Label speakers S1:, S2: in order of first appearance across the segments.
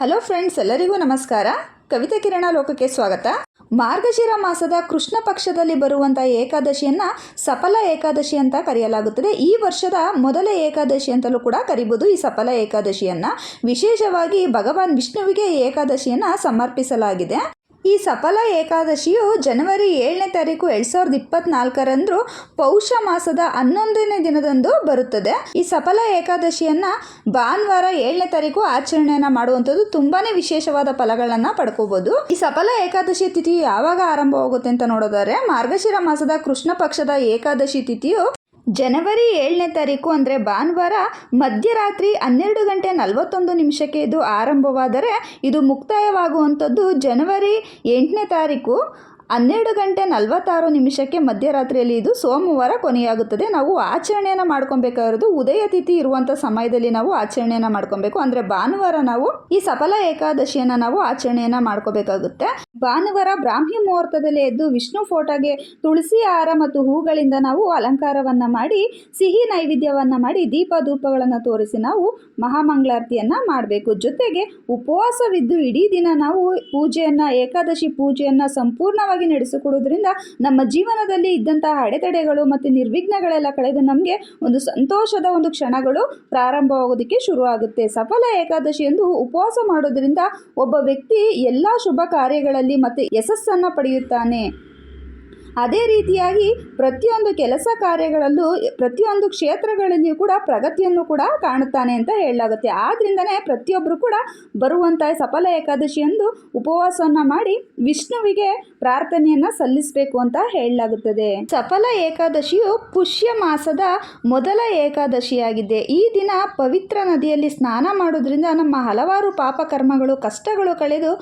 S1: Hello friends, ಎಲ್ಲರಿಗೂ ನಮಸ್ಕಾರ. ಕವಿತಾ ಕಿರಣ ಲೋಕಕ್ಕೆ ಸ್ವಾಗತ. ಮಾರ್ಗಶಿರ ಮಾಸದ ಕೃಷ್ಣ ಪಕ್ಷದಲ್ಲಿ ಬರುವಂಥ ಏಕಾದಶಿಯನ್ನು ಸಫಲ ಏಕಾದಶಿ ಅಂತ ಕರೆಯಲಾಗುತ್ತದೆ. ಈ ವರ್ಷದ ಮೊದಲ ಏಕಾದಶಿ ಅಂತಲೂ ಕೂಡ ಕರಿಬೋದು. ಈ ಸಫಲ ಏಕಾದಶಿಯನ್ನು ವಿಶೇಷವಾಗಿ ಭಗವಾನ್ ವಿಷ್ಣುವಿಗೆ ಏಕಾದಶಿಯನ್ನು ಸಮರ್ಪಿಸಲಾಗಿದೆ. ಈ ಸಫಲ ಏಕಾದಶಿಯು ಜನವರಿ ಏಳನೇ ತಾರೀಕು ಎರಡು ಸಾವಿರದ ಇಪ್ಪತ್ನಾಲ್ಕರಂದು ಪೌಷ ಮಾಸದ ಹನ್ನೊಂದನೇ ದಿನದಂದು ಬರುತ್ತದೆ. ಈ ಸಫಲ ಏಕಾದಶಿಯನ್ನ ಭಾನುವಾರ ಏಳನೇ ತಾರೀಕು ಆಚರಣೆಯನ್ನು ಮಾಡುವಂಥದ್ದು ತುಂಬಾನೇ ವಿಶೇಷವಾದ ಫಲಗಳನ್ನು ಪಡ್ಕೋಬೋದು. ಈ ಸಫಲ ಏಕಾದಶಿ ತಿಥಿ ಯಾವಾಗ ಆರಂಭವಾಗುತ್ತೆ ಅಂತ ನೋಡೋದಾದ್ರೆ ಮಾರ್ಗಶಿರ ಮಾಸದ ಕೃಷ್ಣ ಪಕ್ಷದ ಏಕಾದಶಿ ತಿಥಿಯು ಜನವರಿ ಏಳನೇ ತಾರೀಕು ಅಂದರೆ ಭಾನುವಾರ ಮಧ್ಯರಾತ್ರಿ ಹನ್ನೆರಡು ಗಂಟೆ ನಲವತ್ತೊಂದು ನಿಮಿಷಕ್ಕೆ ಇದು ಆರಂಭವಾದರೆ ಇದು ಮುಕ್ತಾಯವಾಗುವಂಥದ್ದು ಜನವರಿ ಎಂಟನೇ ತಾರೀಕು. ಹನ್ನೆರಡು ಗಂಟೆ ನಲವತ್ತಾರು ನಿಮಿಷಕ್ಕೆ ಮಧ್ಯರಾತ್ರಿಯಲ್ಲಿ ಇದು ಸೋಮವಾರ ಕೊನೆಯಾಗುತ್ತದೆ. ನಾವು ಆಚರಣೆಯನ್ನು ಮಾಡ್ಕೊಬೇಕಾಗಿರೋದು ಉದಯ ತಿಥಿ ಇರುವಂಥ ಸಮಯದಲ್ಲಿ ನಾವು ಆಚರಣೆಯನ್ನು ಮಾಡ್ಕೊಬೇಕು. ಅಂದರೆ ಭಾನುವಾರ ನಾವು ಈ ಸಫಲ ಏಕಾದಶಿಯನ್ನು ನಾವು ಆಚರಣೆಯನ್ನು ಮಾಡ್ಕೋಬೇಕಾಗುತ್ತೆ. ಭಾನುವಾರ ಬ್ರಾಹ್ಮಿ ಮುಹೂರ್ತದಲ್ಲಿ ಎದ್ದು ವಿಷ್ಣು ಫೋಟೋಗೆ ತುಳಸಿ ಹಾರ ಮತ್ತು ಹೂಗಳಿಂದ ನಾವು ಅಲಂಕಾರವನ್ನು ಮಾಡಿ, ಸಿಹಿ ನೈವೇದ್ಯವನ್ನು ಮಾಡಿ, ದೀಪ ಧೂಪಗಳನ್ನು ತೋರಿಸಿ ನಾವು ಮಹಾಮಂಗಳಾರತಿಯನ್ನು ಮಾಡಬೇಕು. ಜೊತೆಗೆ ಉಪವಾಸವಿದ್ದು ಇಡೀ ದಿನ ನಾವು ಪೂಜೆಯನ್ನು, ಏಕಾದಶಿ ಪೂಜೆಯನ್ನು ಸಂಪೂರ್ಣವಾಗಿ ನಡೆಸಿಕೊಡೋದ್ರಿಂದ ನಮ್ಮ ಜೀವನದಲ್ಲಿ ಇದ್ದಂತಹ ಅಡೆತಡೆಗಳು ಮತ್ತು ನಿರ್ವಿಘ್ನಗಳೆಲ್ಲ ಕಳೆದು ನಮಗೆ ಒಂದು ಸಂತೋಷದ ಒಂದು ಕ್ಷಣಗಳು ಪ್ರಾರಂಭವಾಗೋದಕ್ಕೆ ಶುರುವಾಗುತ್ತೆ. ಸಫಲ ಏಕಾದಶಿ ಎಂದು ಉಪವಾಸ ಮಾಡೋದ್ರಿಂದ ಒಬ್ಬ ವ್ಯಕ್ತಿ ಎಲ್ಲ ಶುಭ ಕಾರ್ಯಗಳಲ್ಲಿ ಮತ್ತು ಯಶಸ್ಸನ್ನು ಪಡೆಯುತ್ತಾನೆ. ಅದೇ ರೀತಿಯಾಗಿ ಪ್ರತಿಯೊಂದು ಕೆಲಸ ಕಾರ್ಯಗಳಲ್ಲೂ, ಪ್ರತಿಯೊಂದು ಕ್ಷೇತ್ರಗಳಲ್ಲಿಯೂ ಕೂಡ ಪ್ರಗತಿಯನ್ನು ಕೂಡ ಕಾಣುತ್ತಾನೆ ಅಂತ ಹೇಳಲಾಗುತ್ತೆ. ಆದ್ದರಿಂದನೇ ಪ್ರತಿಯೊಬ್ಬರು ಕೂಡ ಬರುವಂಥ ಸಫಲ ಏಕಾದಶಿಯಂದು ಉಪವಾಸವನ್ನು ಮಾಡಿ ವಿಷ್ಣುವಿಗೆ ಪ್ರಾರ್ಥನೆಯನ್ನು ಸಲ್ಲಿಸಬೇಕು ಅಂತ ಹೇಳಲಾಗುತ್ತದೆ. ಸಫಲ ಏಕಾದಶಿಯು ಪುಷ್ಯ ಮಾಸದ ಮೊದಲ ಏಕಾದಶಿಯಾಗಿದೆ. ಈ ದಿನ ಪವಿತ್ರ ನದಿಯಲ್ಲಿ ಸ್ನಾನ ಮಾಡೋದ್ರಿಂದ ನಮ್ಮ ಹಲವಾರು ಪಾಪಕರ್ಮಗಳು ಕಷ್ಟಗಳು ಕಳೆದು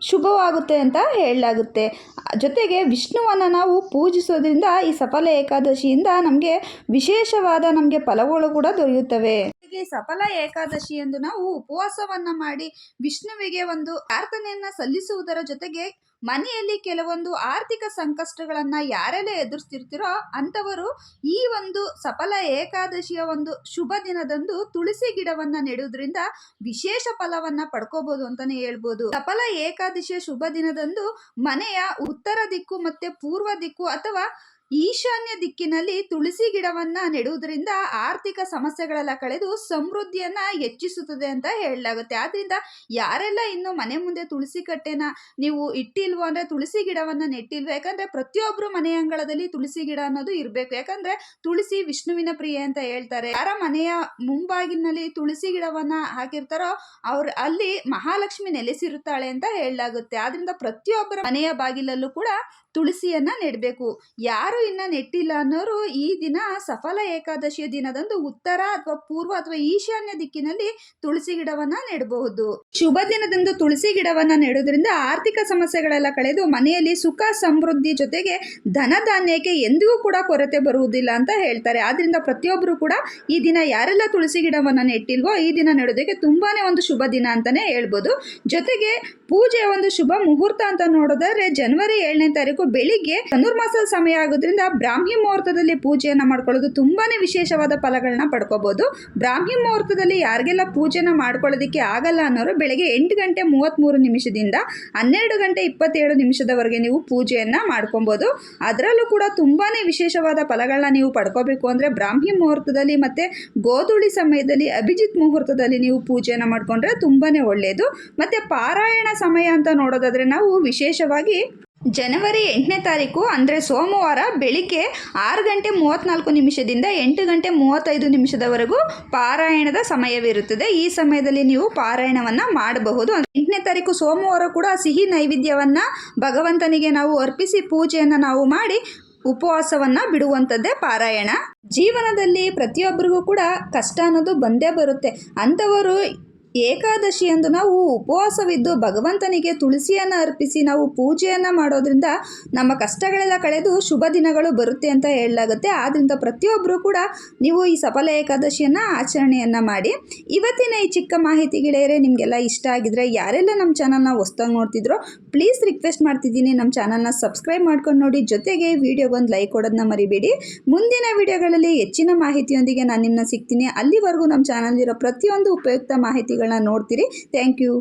S1: ಶುಭವಾಗುತ್ತೆ ಅಂತ ಹೇಳಲಾಗುತ್ತೆ. ಜೊತೆಗೆ ವಿಷ್ಣುವನ್ನು ನಾವು ಪೂಜಿಸೋದ್ರಿಂದ ಈ ಸಫಲ ಏಕಾದಶಿಯಿಂದ ನಮಗೆ ವಿಶೇಷವಾದ ನಮಗೆ ಫಲಗಳು ಕೂಡ ದೊರೆಯುತ್ತವೆ. ಸಫಲ ಏಕಾದಶಿ ಎಂದು ನಾವು ಉಪವಾಸವನ್ನ ಮಾಡಿ ವಿಷ್ಣುವಿಗೆ ಒಂದು ಪ್ರಾರ್ಥನೆಯನ್ನ ಸಲ್ಲಿಸುವುದರ ಜೊತೆಗೆ ಮನೆಯಲ್ಲಿ ಕೆಲವೊಂದು ಆರ್ಥಿಕ ಸಂಕಷ್ಟಗಳನ್ನು ಯಾರೆಲ್ಲ ಎದುರಿಸ್ತಿರ್ತಿರೋ ಅಂಥವರು ಈ ಒಂದು ಸಫಲ ಏಕಾದಶಿಯ ಒಂದು ಶುಭ ದಿನದಂದು ತುಳಸಿ ಗಿಡವನ್ನು ನೆಡುವುದರಿಂದ ವಿಶೇಷ ಫಲವನ್ನು ಪಡ್ಕೋಬಹುದು ಅಂತಾನೆ ಹೇಳ್ಬೋದು. ಸಫಲ ಏಕಾದಶಿಯ ಶುಭ ದಿನದಂದು ಮನೆಯ ಉತ್ತರ ದಿಕ್ಕು ಮತ್ತೆ ಪೂರ್ವ ದಿಕ್ಕು ಅಥವಾ ಈಶಾನ್ಯ ದಿಕ್ಕಿನಲ್ಲಿ ತುಳಸಿ ಗಿಡವನ್ನ ನೆಡುವುದರಿಂದ ಆರ್ಥಿಕ ಸಮಸ್ಯೆಗಳೆಲ್ಲ ಕಳೆದು ಸಮೃದ್ಧಿಯನ್ನ ಹೆಚ್ಚಿಸುತ್ತದೆ ಅಂತ ಹೇಳಲಾಗುತ್ತೆ. ಆದ್ರಿಂದ ಯಾರೆಲ್ಲ ಇನ್ನು ಮನೆ ಮುಂದೆ ತುಳಸಿ ಕಟ್ಟೆನ ನೀವು ಇಟ್ಟಿಲ್ವೋ ಅಂದ್ರೆ ತುಳಸಿ ಗಿಡವನ್ನ ನೆಟ್ಟಿಲ್ವೋ, ಯಾಕಂದ್ರೆ ಪ್ರತಿಯೊಬ್ಬರು ಮನೆ ಅಂಗಳದಲ್ಲಿ ತುಳಸಿ ಗಿಡ ಅನ್ನೋದು ಇರಬೇಕು. ಯಾಕಂದ್ರೆ ತುಳಸಿ ವಿಷ್ಣುವಿನ ಪ್ರಿಯೆ ಅಂತ ಹೇಳ್ತಾರೆ. ಯಾರ ಮನೆಯ ಮುಂಬಾಗಿಲಿನಲ್ಲಿ ತುಳಸಿ ಗಿಡವನ್ನ ಹಾಕಿರ್ತಾರೋ ಅವ್ರ ಅಲ್ಲಿ ಮಹಾಲಕ್ಷ್ಮಿ ನೆಲೆಸಿರುತ್ತಾಳೆ ಅಂತ ಹೇಳಲಾಗುತ್ತೆ. ಆದ್ರಿಂದ ಪ್ರತಿಯೊಬ್ಬರ ಮನೆಯ ಬಾಗಿಲಲ್ಲೂ ಕೂಡ ತುಳಸಿಯನ್ನ ನೆಡಬೇಕು. ಯಾರು ಇನ್ನ ನೆಟ್ಟಿಲ್ಲ ಅನ್ನೋರು ಈ ದಿನ ಸಫಲ ಏಕಾದಶಿಯ ದಿನದಂದು ಉತ್ತರ ಅಥವಾ ಪೂರ್ವ ಅಥವಾ ಈಶಾನ್ಯ ದಿಕ್ಕಿನಲ್ಲಿ ತುಳಸಿ ಗಿಡವನ್ನ ನೆಡಬಹುದು. ಶುಭ ದಿನದಂದು ತುಳಸಿ ಗಿಡವನ್ನ ನೆಡೋದ್ರಿಂದ ಆರ್ಥಿಕ ಸಮಸ್ಯೆಗಳೆಲ್ಲ ಕಳೆದು ಮನೆಯಲ್ಲಿ ಸುಖ ಸಮೃದ್ಧಿ ಜೊತೆಗೆ ಧನ ಧಾನ್ಯಕ್ಕೆ ಎಂದಿಗೂ ಕೂಡ ಕೊರತೆ ಬರುವುದಿಲ್ಲ ಅಂತ ಹೇಳ್ತಾರೆ. ಆದ್ರಿಂದ ಪ್ರತಿಯೊಬ್ಬರು ಕೂಡ ಈ ದಿನ ಯಾರೆಲ್ಲ ತುಳಸಿ ಗಿಡವನ್ನ ನೆಟ್ಟಿಲ್ವೋ ಈ ದಿನ ನೆಡೋದಕ್ಕೆ ತುಂಬಾನೇ ಒಂದು ಶುಭ ದಿನ ಅಂತಾನೆ ಹೇಳ್ಬೋದು. ಜೊತೆಗೆ ಪೂಜೆ ಒಂದು ಶುಭ ಮುಹೂರ್ತ ಅಂತ ನೋಡೋದಾದ್ರೆ ಜನವರಿ ಏಳನೇ ತಾರೀಕು ಬೆಳಿಗ್ಗೆ ಧನುರ್ಮಾಸದ ಸಮಯ ಆಗೋದ್ರಿಂದ ಬ್ರಾಹ್ಮಿ ಮುಹೂರ್ತದಲ್ಲಿ ಪೂಜೆಯನ್ನು ಮಾಡ್ಕೊಳ್ಳೋದು ತುಂಬಾನೇ ವಿಶೇಷವಾದ ಫಲಗಳನ್ನ ಪಡ್ಕೋಬಹುದು ಬ್ರಾಹ್ಮಿ ಮುಹೂರ್ತದಲ್ಲಿ ಯಾರಿಗೆಲ್ಲ ಪೂಜೆನ ಮಾಡ್ಕೊಳ್ಳೋದಕ್ಕೆ ಆಗಲ್ಲ ಅನ್ನೋರು ಬೆಳಗ್ಗೆ ಎಂಟು ಗಂಟೆ ಮೂವತ್ತ್ಮೂರು ನಿಮಿಷದಿಂದ ಹನ್ನೆರಡು ಗಂಟೆ ಇಪ್ಪತ್ತೇಳು ನಿಮಿಷದವರೆಗೆ ನೀವು ಪೂಜೆಯನ್ನ ಮಾಡ್ಕೊಬೋದು. ಅದರಲ್ಲೂ ಕೂಡ ತುಂಬಾನೇ ವಿಶೇಷವಾದ ಫಲಗಳನ್ನ ನೀವು ಪಡ್ಕೋಬೇಕು ಅಂದ್ರೆ ಬ್ರಾಹ್ಮಿ ಮುಹೂರ್ತದಲ್ಲಿ ಮತ್ತೆ ಗೋಧುಳಿ ಸಮಯದಲ್ಲಿ, ಅಭಿಜಿತ್ ಮುಹೂರ್ತದಲ್ಲಿ ನೀವು ಪೂಜೆಯನ್ನು ಮಾಡ್ಕೊಂಡ್ರೆ ತುಂಬಾನೇ ಒಳ್ಳೆಯದು ಮತ್ತೆ ಪಾರಾಯಣ ಸಮಯ ಅಂತ ನೋಡೋದಾದ್ರೆ ನಾವು ವಿಶೇಷವಾಗಿ ಜನವರಿ ಎಂಟನೇ ತಾರೀಕು, ಅಂದರೆ ಸೋಮವಾರ ಬೆಳಿಗ್ಗೆ ಆರು ಗಂಟೆ ಮೂವತ್ತ್ನಾಲ್ಕು ನಿಮಿಷದಿಂದ ಎಂಟು ಗಂಟೆ ಮೂವತ್ತೈದು ನಿಮಿಷದವರೆಗೂ ಪಾರಾಯಣದ ಸಮಯವಿರುತ್ತದೆ. ಈ ಸಮಯದಲ್ಲಿ ನೀವು ಪಾರಾಯಣವನ್ನು ಮಾಡಬಹುದು. ಎಂಟನೇ ತಾರೀಕು ಸೋಮವಾರ ಕೂಡ ಸಿಹಿ ನೈವೇದ್ಯವನ್ನು ಭಗವಂತನಿಗೆ ನಾವು ಅರ್ಪಿಸಿ ಪೂಜೆಯನ್ನು ನಾವು ಮಾಡಿ ಉಪವಾಸವನ್ನು ಬಿಡುವಂಥದ್ದೇ ಪಾರಾಯಣ. ಜೀವನದಲ್ಲಿ ಪ್ರತಿಯೊಬ್ಬರಿಗೂ ಕೂಡ ಕಷ್ಟ ಅನ್ನೋದು ಬಂದೇ ಬರುತ್ತೆ. ಅಂಥವರು ಏಕಾದಶಿ ಎಂದು ನಾವು ಉಪವಾಸವಿದ್ದು ಭಗವಂತನಿಗೆ ತುಳಸಿಯನ್ನು ಅರ್ಪಿಸಿ ನಾವು ಪೂಜೆಯನ್ನು ಮಾಡೋದ್ರಿಂದ ನಮ್ಮ ಕಷ್ಟಗಳೆಲ್ಲ ಕಳೆದು ಶುಭ ದಿನಗಳು ಬರುತ್ತೆ ಅಂತ ಹೇಳಲಾಗುತ್ತೆ. ಆದ್ದರಿಂದ ಪ್ರತಿಯೊಬ್ಬರೂ ಕೂಡ ನೀವು ಈ ಸಫಲ ಏಕಾದಶಿಯನ್ನು ಆಚರಣೆಯನ್ನು ಮಾಡಿ. ಇವತ್ತಿನ ಈ ಚಿಕ್ಕ ಮಾಹಿತಿ ಗೆಳೆಯರೆ, ನಿಮಗೆಲ್ಲ ಇಷ್ಟ ಆಗಿದ್ರೆ ಯಾರೆಲ್ಲ ನಮ್ಮ ಚಾನಲ್ನ ಹೊಸ್ದಾಗಿ ನೋಡ್ತಿದ್ರೋ ಪ್ಲೀಸ್ ರಿಕ್ವೆಸ್ಟ್ ಮಾಡ್ತಿದ್ದೀನಿ. ನಮ್ಮ ಚಾನಲ್ನ ಸಬ್ಸ್ಕ್ರೈಬ್ ಮಾಡ್ಕೊಂಡು ನೋಡಿ. ಜೊತೆಗೆ ವಿಡಿಯೋಗೊಂದು ಲೈಕ್ ಕೊಡೋದನ್ನ ಮರಿಬೇಡಿ. ಮುಂದಿನ ವಿಡಿಯೋಗಳಲ್ಲಿ ಹೆಚ್ಚಿನ ಮಾಹಿತಿಯೊಂದಿಗೆ ನಾನು ನಿಮ್ಮನ್ನ ಸಿಗ್ತೀನಿ. ಅಲ್ಲಿವರೆಗೂ ನಮ್ಮ ಚಾನಲ್ ಇರೋ ಪ್ರತಿಯೊಂದು ಉಪಯುಕ್ತ ಮಾಹಿತಿಗಳನ್ನ ನೋಡ್ತೀರಿ. Thank you